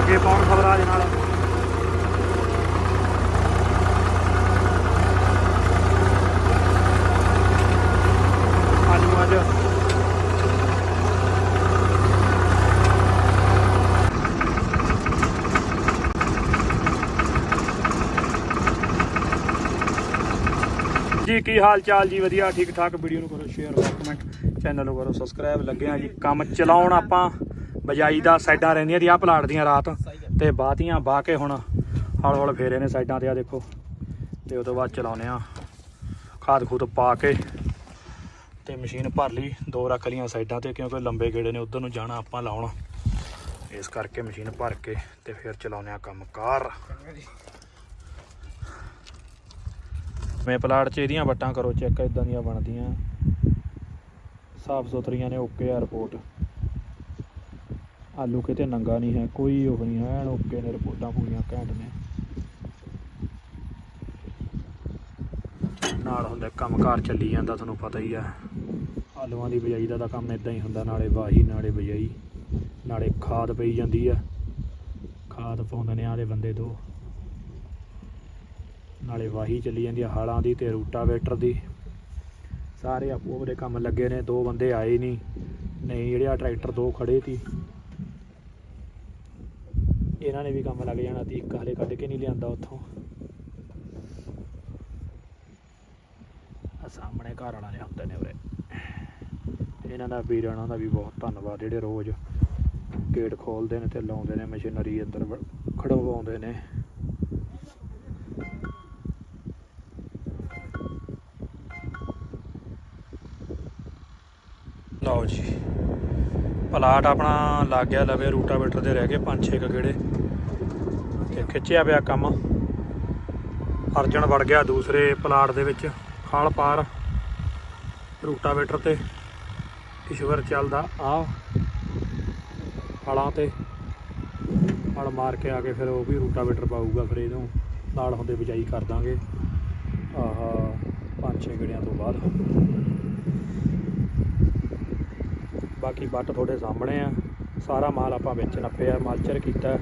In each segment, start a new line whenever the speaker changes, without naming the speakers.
ਲਾਗੇ ਪਾਉਣ ਖਬਰਾਜ ਨਾਲ ਆਲੂ ਅੱਜ ਜੀ, ਕੀ ਹਾਲ ਚਾਲ ਜੀ? ਵਧੀਆ ਠੀਕ ਠਾਕ ਵੀਡੀਓ ਨੂੰ ਕਰੋ ਸ਼ੇਅਰ ਕਮੈਂਟ ਚੈਨਲ ਨੂੰ ਕਰੋ ਸਬਸਕ੍ਰਾਈਬ ਲੱਗੇ ਆ ਜੀ ਕੰਮ ਚਲਾਉਣ ਆਪਾਂ। ਬਜਾਈ ਦਾ ਸਾਈਡਾਂ ਰਹਿੰਦੀਆਂ ਦੀ ਆ ਪਲਾਟ ਦੀਆਂ ਰਾਤ। ਤੇ ਬਾਤੀਆਂ ਬਾ ਕੇ ਹੁਣ ਹੌਲ ਹੌਲ ਫੇਰੇ ਨੇ ਸਾਈਡਾਂ ਤੇ ਆ ਦੇਖੋ। ਤੇ ਉਸ ਤੋਂ ਬਾਅਦ ਚਲਾਉਨੇ ਆ ਖਾਦ ਖੂਦ ਪਾ ਕੇ ਤੇ ਮਸ਼ੀਨ ਭਰ ਲਈ, ਦੋ ਰੱਖ ਲੀਆਂ ਸਾਈਡਾਂ ਤੇ, ਕਿਉਂਕਿ ਲੰਬੇ ਗੇੜੇ ਨੇ, ਉਧਰ ਨੂੰ ਜਾਣਾ ਆਪਾਂ ਲਾਉਣ। ਇਸ ਕਰਕੇ ਮਸ਼ੀਨ ਭਰ ਕੇ ਤੇ ਫਿਰ ਚਲਾਉਨੇ ਆ ਕੰਮ ਕਾਰ ਮੈਂ ਪਲਾਟ 'ਚ ਇਹਦੀਆਂ ਵੱਟਾਂ ਕਰੋ, ਚੈੱਕ ਇਦਾਂ ਦੀਆਂ ਬਣਦੀਆਂ। ਸਾਫ਼ ਸੁਥਰੀਆਂ ਨੇ, ਓਕੇ ਆ ਰਿਪੋਰਟ ਆਲੂ ਕਿਤੇ ਨੰਗਾ ਨਹੀਂ ਹੈ, ਕੋਈ ਉਹ ਨਹੀਂ ਹੈ, ਐਨ ਓਕੇ ਨੇ ਰਿਪੋਰਟਾਂ ਪੂਰੀਆਂ ਘੈਂਟ ਨੇ। ਨਾਲ ਹੁੰਦਾ ਕੰਮਕਾਰ ਚੱਲੀ ਜਾਂਦਾ, ਤੁਹਾਨੂੰ ਪਤਾ ਹੀ ਆ। ਆਲੂਆਂ ਦੀ ਬਿਜਾਈ ਦਾ ਤਾਂ ਕੰਮ ਇਦਾਂ ਹੀ ਹੁੰਦਾ, ਨਾਲੇ ਵਾਹੀ, ਨਾਲੇ ਬਿਜਾਈ, ਨਾਲੇ ਖਾਦ ਪਈ ਜਾਂਦੀ ਆ। ਖਾਦ ਪਾਉਂਦੇ ਨੇ ਆਲੇ ਬੰਦੇ ਦੋ। ਨਾਲੇ ਵਾਹੀ ਚੱਲੀ ਜਾਂਦੀ ਆ ਹਾਲਾਂ ਦੀ ਤੇ ਰੂਟਾਵੇਟਰ ਦੀ। ਸਾਰੇ ਆਪੋ ਆਪਣੇ ਕੰਮ ਲੱਗੇ ਨੇ, ਦੋ ਬੰਦੇ ਆਏ ਨਹੀਂ। ਨਹੀਂ, ਜਿਹੜੇ ਆ ਟਰੈਕਟਰ ਦੋ ਖੜੇ ਸੀ। ਇਹਨਾਂ ਨੇ ਵੀ ਕੰਮ ਲੱਗ ਜਾਣਾ ਸੀ ਇੱਕ ਹਲੇ ਕੱਢ ਕੇ ਨਹੀਂ ਲਿਆਂਦਾ ਉੱਥੋਂ। ਆ ਸਾਹਮਣੇ ਘਰ ਵਾਲਾ ਨੇ ਨੇ ਉਰੇ। ਇਹਨਾਂ ਦਾ ਵੀਰਾਂ ਦਾ ਵੀ ਬਹੁਤ ਧੰਨਵਾਦ, ਜਿਹੜੇ ਰੋਜ਼ ਗੇਟ ਖੋਲਦੇ ਨੇ ਤੇ ਲਾਉਂਦੇ ਨੇ ਮਸ਼ੀਨਰੀ ਅੰਦਰ ਖੜਵਾਉਂਦੇ ਨੇ। ਲਓ ਜੀ, ਪਲਾਟ ਆਪਣਾ ਲੱਗ ਗਿਆ ਲਵੇ ਰੂਟਾਵੇਟਰ ਦੇ ਰਹਿ ਗਏ 5-6 ਗੇੜੇ। ਤੇ ਖਿੱਚਿਆ ਪਿਆ ਕੰਮ। ਅਰਜਨ ਵੜ ਗਿਆ ਦੂਸਰੇ ਪਲਾਟ ਦੇ ਵਿੱਚ, ਖਾਲ ਪਾਰ। ਰੂਟਾਵੇਟਰ ਤੇ ਈਸ਼ਵਰ ਚੱਲਦਾ ਆ ਫਲਾਂ ਤੇ। ਹਲ ਮਾਰ ਕੇ ਆ ਕੇ ਫਿਰ ਉਹ ਵੀ ਰੂਟਾਵੇਟਰ ਪਾਊਗਾ ਫਿਰ ਇਹਨੂੰ। ਨਾਲ ਹੁੰਦੇ ਬਿਜਾਈ ਕਰ ਦਾਂਗੇ। ਆਹ 5-6 ਗੇੜਿਆਂ ਤੋਂ ਬਾਅਦ। ਬਾਕੀ ਬੱਟ ਤੁਹਾਡੇ ਸਾਹਮਣੇ ਆ। ਸਾਰਾ ਮਾਲ ਆਪਾਂ ਵਿੱਚ ਨੱਪਿਆ, ਮਲਚਰ ਕੀਤਾ।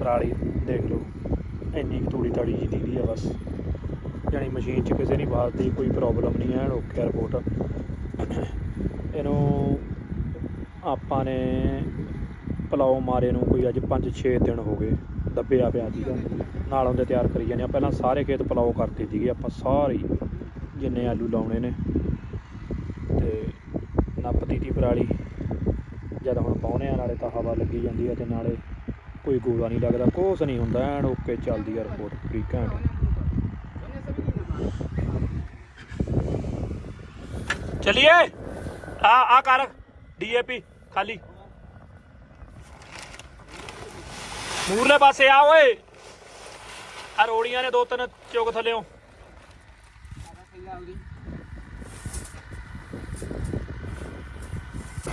ਪਰਾਲੀ ਦੇਖ ਲਓ। ਇੰਨੀ ਕੁ ਤੂੜੀ ਤਾੜੀ ਜੀ ਦੀਦੀ ਆ ਬਸ। ਯਾਨੀ ਮਸ਼ੀਨ 'ਚ ਕਿਸੇ ਨਹੀਂ ਬਾਤ ਕੋਈ ਪ੍ਰੋਬਲਮ ਨਹੀਂ ਹੈ ਓਕੇ ਰਿਪੋਰਟ ਇਹਨੂੰ ਆਪਾਂ ਨੇ ਪਲਾਓ ਮਾਰੇ ਨੂੰ ਕੋਈ ਅੱਜ 5-6 ਦਿਨ ਹੋ ਗਏ, ਦੱਬਿਆ ਪਿਆ ਸੀਗਾ। ਨਾਲ ਹੁੰਦੇ ਤਿਆਰ ਕਰੀ ਜਾਂਦੇ ਆ। ਪਹਿਲਾਂ ਸਾਰੇ ਖੇਤ ਪਲਾਓ ਕਰਤੇ ਸੀਗੇ, ਆਪਾਂ ਸਾਰੇ ਜਿੰਨੇ ਆਲੂ ਲਾਉਣੇ ਨੇ। ਤੇ ਨੱਪਤੀ ਦੀ ਪਰਾਲੀ। ਜਦ ਹੁਣ ਪਾਉਣੇ ਆ, ਨਾਲੇ ਤਾਂ ਹਵਾ ਲੱਗੀ ਜਾਂਦੀ ਹੈ ਤੇ ਨਾਲੇ ਕੋਈ ਗੋਲਾ ਨਹੀਂ ਲੱਗਦਾ, ਕੁਛ ਨਹੀਂ ਹੁੰਦਾ, ਐਨ ਓਕੇ ਚੱਲਦੀ ਆ ਰਿਪੋਰਟ ਪੂਰੀ ਘੈਂਟ। ਚਲਿਏ! ਆ ਆ ਕਰ, ਡੀਏਪੀ, ਖਾਲੀ। ਮੂਰਲੇ ਪਾਸੇ ਆ, ਓਏ! ਆ ਰੋੜੀਆਂ ਨੇ ਦੋ ਤਿੰਨ ਚੁੱਕ ਥੱਲਿਓ।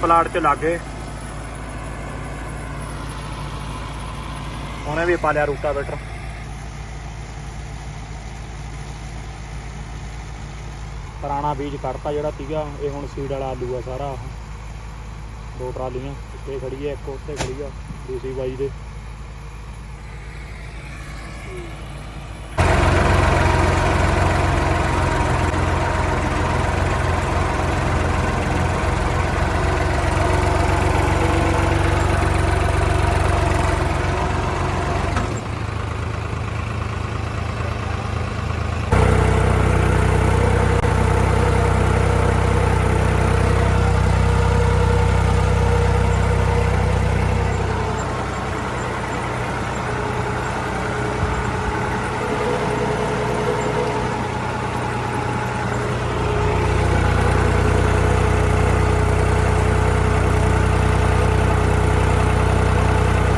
ਪਲਾਟ ਚ ਲਾਗੇ। ਉਹਨੇ ਵੀ ਪਾ ਲਿਆ ਰੂਟਾਵੇਟਰ। ਪੁਰਾਣਾ ਬੀਜ ਕੱਢਤਾ ਜਿਹੜਾ ਸੀਗਾ, ਇਹ ਹੁਣ ਸੀਡ ਵਾਲਾ ਆਲੂ ਆ ਸਾਰਾ। ਦੋ ਟਰਾਲੀਆਂ, ਇੱਥੇ ਖੜੀ ਹੈ ਇੱਕ ਉੱਥੇ ਖੜੀ ਆ, ਦੂਸਰੀ ਬਾਈ ਦੇ।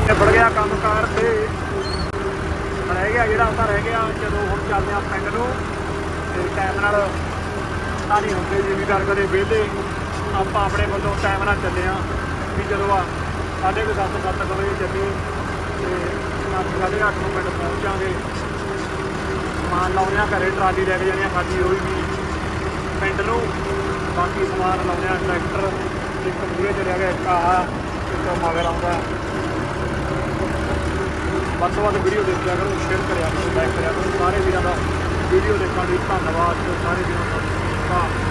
ਨਿਬੜ ਗਿਆ ਕੰਮਕਾਰ ਤੇ। ਰਹਿ ਗਿਆ ਜਿਹੜਾ ਉਹ ਰਹਿ ਗਿਆ, ਚਲੋ ਹੁਣ ਚੱਲਦੇ ਆ ਪਿੰਡ ਨੂੰ। ਤੇ ਟਾਈਮ ਨਾਲ ਤਾਂ ਨਹੀਂ ਹੁੰਦੇ ਜ਼ਿਮੀਦਾਰ ਕਦੇ ਵਿਹਲੇ। ਆਪਾਂ ਆਪਣੇ ਵੱਲੋਂ ਟਾਈਮ ਨਾਲ ਚੱਲੇ ਆ ਵੀ ਜਦੋਂ ਆ ਸਾਢੇ ਕੁ ਸੱਤ ਸੱਤ ਕੁ ਵਜੇ ਚੱਲੇ ਤੇ ਰਾਤ ਸਾਢੇ ਅੱਠ ਨੂੰ ਪਿੰਡ ਪਹੁੰਚਾਂਗੇ। ਸਮਾਨ ਲਾਉਣੇ ਆ ਘਰੇ ਟਰਾਲੀ ਲੈ ਕੇ ਜਾਣੀ ਆ ਖਾਲੀ ਹੋਈ ਵੀ। ਪਿੰਡ ਨੂੰ ਬਾਕੀ ਸਮਾਨ ਲਾਉਣੇ ਆ ਟਰੈਕਟਰ, ਇੱਕ ਮੂਰੇ ਚਲਿਆ ਗਿਆ ਇੱਕ ਆਹ, ਇੱਕ ਮਗਰ ਆਉਂਦਾ। ਵੱਧ ਤੋਂ ਵੱਧ ਵੀਡੀਓ ਦੇਖਿਆ ਕਰੋ ਸ਼ੇਅਰ ਕਰਿਆ ਕਰੋ ਲਾਈਕ ਕਰਿਆ ਕਰੋ। ਸਾਰੇ ਵੀਰਾਂ ਦਾ ਵੀਡੀਓ ਦੇਖਣ ਲਈ ਧੰਨਵਾਦ। ਤੇ ਸਾਰੇ ਵੀਰਾਂ ਦਾ ਧੰਨਵਾਦ।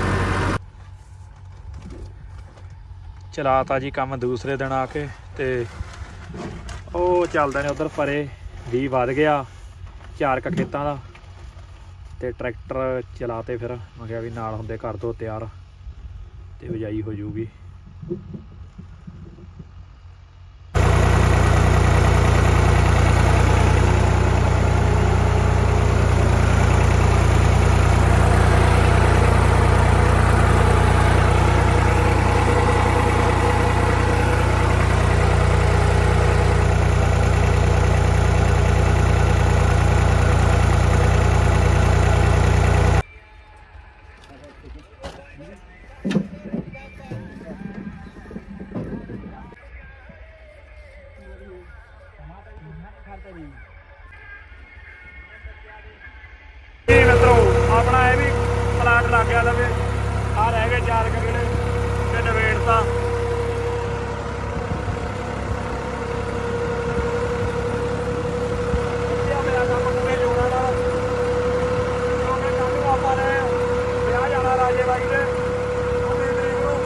ਚਲਾਤਾ ਜੀ ਕੰਮ ਦੂਸਰੇ ਦਿਨ ਆ ਕੇ ਤੇ ਉਹ ਚੱਲਦੇ ਨੇ ਉਧਰ ਪਰੇ ਵੀ ਵੱਧ ਗਿਆ ਚਾਰ ਕ ਖੇਤਾਂ ਦਾ। ਤੇ ਟਰੈਕਟਰ ਚਲਾਤੇ ਫਿਰ। ਮੈਂ ਕਿਹਾ ਵੀ ਨਾਲ ਹੁੰਦੇ ਕਰ ਦੋ ਤਿਆਰ ਤੇ ਬਿਜਾਈ ਹੋ ਜਾਊਗੀ ਪਲਾਟ ਲੱਗ ਗਿਆ ਲਵੇ। ਆ ਰਹਿ ਗਏ ਚਾਰ ਕਿਲੇ ਤੇ ਨਵੇੜਤਾ ਰਾਜੇ ਮੇਰਾ ਦੇ ਪੂਰੇ ਜੋੜਾਂ ਦਾ ਕਿਉਂਕਿ ਕੱਲ ਨੂੰ ਆਪਾਂ ਨੇ ਵਿਆਹ ਜਾਣਾ ਰਾਜੇ ਬਾਈ ਦੇ ਉਹਦੇ ਤਰੀਕ ਨੂੰ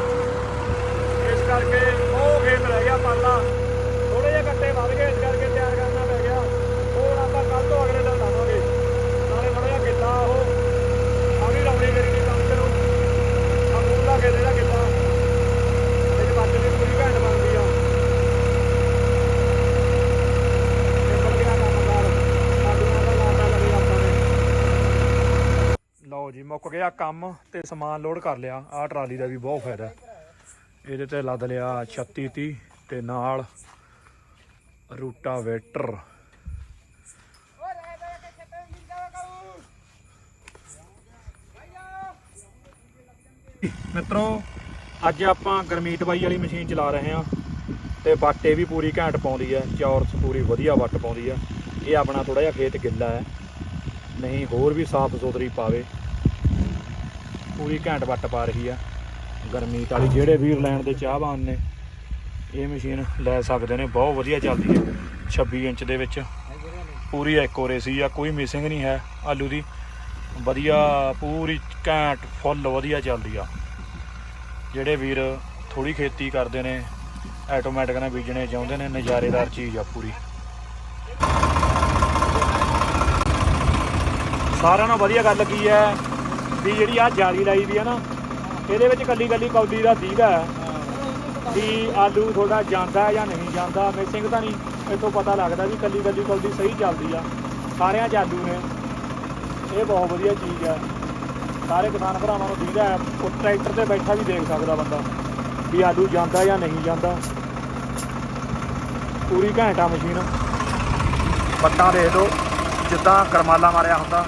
ਇਸ ਕਰਕੇ ਉਹ ਖੇਤ ਰਹਿ ਗਿਆ ਪਰਲਾ ਥੋੜੇ ਜਿਹੇ ਕੱਟੇ ਵੱਧ ਗਏ ਇਸ ਕਰਕੇ ਤਿਆਰ ਕਰਨਾ ਪੈ ਗਿਆ ਹੋਰ ਆਪਾਂ ਕੱਲ ਤੋਂ ਅਗਲੇ ਦਿਨ ਲਾਵਾਂਗੇ ਨਾਲੇ ਥੋੜਾ ਜਿਹਾ ਕਿੱਲਾ ਉਹ ਆ ਵੀ ਰੌਣੀ ਕਰੀ ਦੀ ਕੰਮ ਚਲੋ ਆ ਮੂਲਾ ਖੇਤ ਦਾ ਕਿੱਲਾ ਇਹ ਬੱਚ ਦੀ ਪੂਰੀ ਘੰਟ ਬਣਦੀ ਆ ਇਹ ਬੜ ਗਿਆ ਕੰਮ ਕਾਰ ਆਦੂਆਂ ਦਾ ਲਾਤਾ ਲਵੇ ਆਪਾਂ ਨੇ ਲਓ ਕੰਮ ਤੇ ਸਮਾਨ ਲੋਡ ਕਰ ਲਿਆ। ਆਹ ਟਰਾਲੀ ਦਾ ਵੀ ਬਹੁਤ ਫਾਇਦਾ। ਇਹਦੇ ਤੇ ਲੱਦ ਲਿਆ 36 30 ਤੇ ਨਾਲ ਰੂਟਾਵੇਟਰ ਮਿੱਤਰੋ, ਅੱਜ ਆਪਾਂ ਗਰਮੀਟ ਬਾਈ ਵਾਲੀ ਮਸ਼ੀਨ ਚਲਾ ਰਹੇ ਹਾਂ ਤੇ ਬਾਟੇ ਵੀ ਪੂਰੀ ਘੈਂਟ ਪਾਉਂਦੀ ਹੈ। ਚੌਰਸ ਪੂਰੀ ਵਧੀਆ ਵੱਟ ਪਾਉਂਦੀ ਹੈ। ਇਹ ਆਪਣਾ ਥੋੜਾ ਜਿਹਾ ਖੇਤ ਗਿੱਲਾ ਹੈ। ਨਹੀਂ ਹੋਰ ਵੀ ਸਾਫ਼ ਸੁਥਰੀ ਪਾਵੇ। ਪੂਰੀ ਘੈਂਟ ਵੱਟ ਪਾ ਰਹੀ ਆ। ਗਰਮੀ ਤਾਲੀ ਜਿਹੜੇ ਵੀਰ ਲੈਣ ਦੇ ਚਾਹਵਾਨ ਨੇ, ਇਹ ਮਸ਼ੀਨ ਲੈ ਸਕਦੇ ਨੇ, ਬਹੁਤ ਵਧੀਆ ਚੱਲਦੀ ਹੈ। 26 ਇੰਚ ਦੇ ਵਿੱਚ ਪੂਰੀ ਐਕੋਰੇਸੀ ਆ, ਕੋਈ ਮਿਸਿੰਗ ਨਹੀਂ ਹੈ ਆਲੂ ਦੀ। ਵਧੀਆ, ਪੂਰੀ ਘੈਂਟ, ਫੁੱਲ ਵਧੀਆ ਚੱਲਦੀ ਆ। ਜਿਹੜੇ ਵੀਰ ਥੋੜੀ ਖੇਤੀ ਕਰਦੇ ਨੇ ਆਟੋਮੈਟਿਕ ਨਾਲ ਬੀਜਣੇ ਚਾਹੁੰਦੇ ਨੇ, ਨਜ਼ਾਰੇਦਾਰ ਚੀਜ਼ ਆ ਪੂਰੀ। ਸਾਰਿਆਂ ਨਾਲੋਂ ਵਧੀਆ ਗੱਲ ਕੀ ਹੈ ਵੀ ਜਿਹੜੀ ਆ ਜਾਲੀ ਲਾਈ ਵੀ ਆ ਨਾ, ਇਹਦੇ ਵਿੱਚ ਕੱਲੀ ਕੱਲੀ ਕੌਡੀ ਦਾ ਦੀਦਾ ਹੈ। ਵੀ ਆਲੂ ਤੁਹਾਡਾ ਜਾਂਦਾ ਜਾਂ ਨਹੀਂ ਜਾਂਦਾ ਮਿਸਿੰਗ ਤਾਂ ਨਹੀਂ ਇੱਥੋਂ ਪਤਾ ਲੱਗਦਾ ਵੀ ਕੱਲੀ ਕੱਲੀ ਕੌਡੀ ਸਹੀ ਚੱਲਦੀ ਆ। ਸਾਰਿਆਂ 'ਚ ਨੇ। ਇਹ ਬਹੁਤ ਵਧੀਆ ਚੀਜ਼ ਹੈ ਸਾਰੇ ਕਿਸਾਨ ਭਰਾਵਾਂ ਨੂੰ ਦੀਦਾ ਹੈ। ਉਹ ਟਰੈਕਟਰ ਤੇ ਬੈਠਾ ਵੀ ਦੇਖ ਸਕਦਾ ਬੰਦਾ, ਵੀ ਆਲੂ ਜਾਂਦਾ ਜਾਂ ਨਹੀਂ ਜਾਂਦਾ। ਪੂਰੀ ਘੰਟਾ ਮਸ਼ੀਨ। ਪੱਟਾਂ ਦੇਖ ਲਓ, ਜਿੱਦਾਂ ਕਰਮਾਲਾ ਮਾਰਿਆ ਹੁੰਦਾ।